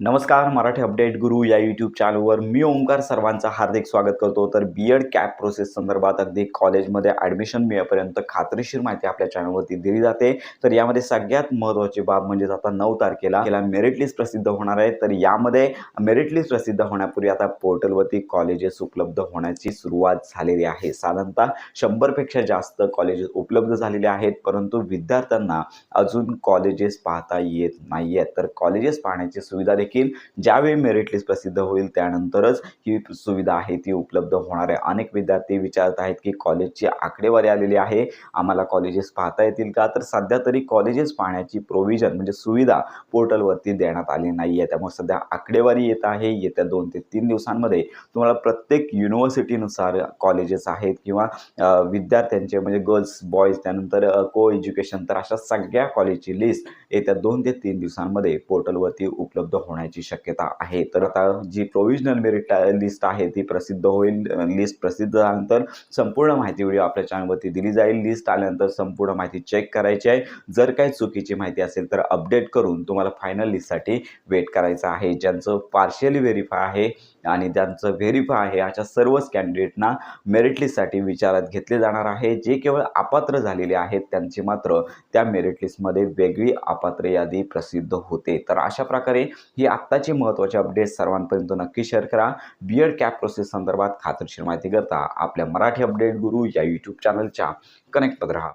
नमस्कार मराठी अपडेट गुरु या यूट्यूब चॅनलवर मी ओंकार सर्वांचं हार्दिक स्वागत करतो. तर बी एड कॅप प्रोसेस संदर्भात अगदी कॉलेजमध्ये ॲडमिशन मिळेपर्यंत खात्रीशीर माहिती आपल्या चॅनलवरती दिली जाते. तर यामध्ये सगळ्यात महत्त्वाची बाब म्हणजे आता नऊ तारखेला याला मेरिट लिस्ट प्रसिद्ध होणार आहे. तर यामध्ये मेरिट लिस्ट प्रसिद्ध होण्यापूर्वी आता पोर्टलवरती कॉलेजेस उपलब्ध होण्याची सुरुवात झालेली आहे. साधारणतः शंभरपेक्षा जास्त कॉलेजेस उपलब्ध झालेले आहेत. परंतु विद्यार्थ्यांना अजून कॉलेजेस पाहता येत नाही आहेत तर कॉलेजेस पाहण्याची सुविधा देखील ज्यावेळी मेरिट लिस्ट प्रसिद्ध होईल त्यानंतरच ही सुविधा आहे ती उपलब्ध होणार आहे अनेक विद्यार्थी विचारत आहेत की कॉलेजची आकडेवारी आलेली आहे. आम्हाला कॉलेजेस पाहता येतील का? तर सध्या तरी कॉलेजेस पाहण्याची प्रोव्हिजन म्हणजे सुविधा पोर्टलवरती देण्यात आली नाही आहे त्यामुळे सध्या आकडेवारी येत आहे. येत्या दोन ते तीन दिवसांमध्ये तुम्हाला प्रत्येक युनिव्हर्सिटीनुसार कॉलेजेस आहेत किंवा विद्यार्थ्यांचे म्हणजे गर्ल्स बॉईज त्यानंतर को एज्युकेशन तर अशा सगळ्या कॉलेजची लिस्ट येत्या दोन ते तीन दिवसांमध्ये पोर्टलवरती उपलब्ध होणार होण्याची शक्यता आहे. तर आता जी प्रोविजनल मेरिट लिस्ट आहे ती प्रसिद्ध होईल. लिस्ट प्रसिद्ध झाल्यानंतर संपूर्ण माहिती व्हिडिओ आपल्या चॅनलवरती दिली जाईल. लिस्ट आल्यानंतर संपूर्ण माहिती चेक करायची आहे. जर काही चुकीची माहिती असेल तर अपडेट करून तुम्हाला फायनल लिस्टसाठी वेट करायचं आहे. ज्यांचं पार्शियली व्हेरीफाय आहे आणि ज्यांचं व्हेरीफाय आहे अशा सर्वच कॅन्डिडेटना मेरिट लिस्टसाठी विचारात घेतले जाणार आहे. जे केवळ अपात्र झालेले आहेत त्यांची मात्र त्या मेरिट लिस्टमध्ये वेगळी अपात्र यादी प्रसिद्ध होते. तर अशा प्रकारे ही आत्ताची महत्त्वाची अपडेट सर्वांपर्यंत नक्की शेअर करा. बी एड कॅप प्रोसेस संदर्भात खात्रीशीर माहिती करता आपल्या मराठी अपडेट गुरु या यूट्यूब चॅनलच्या कनेक्टमध्ये राहा.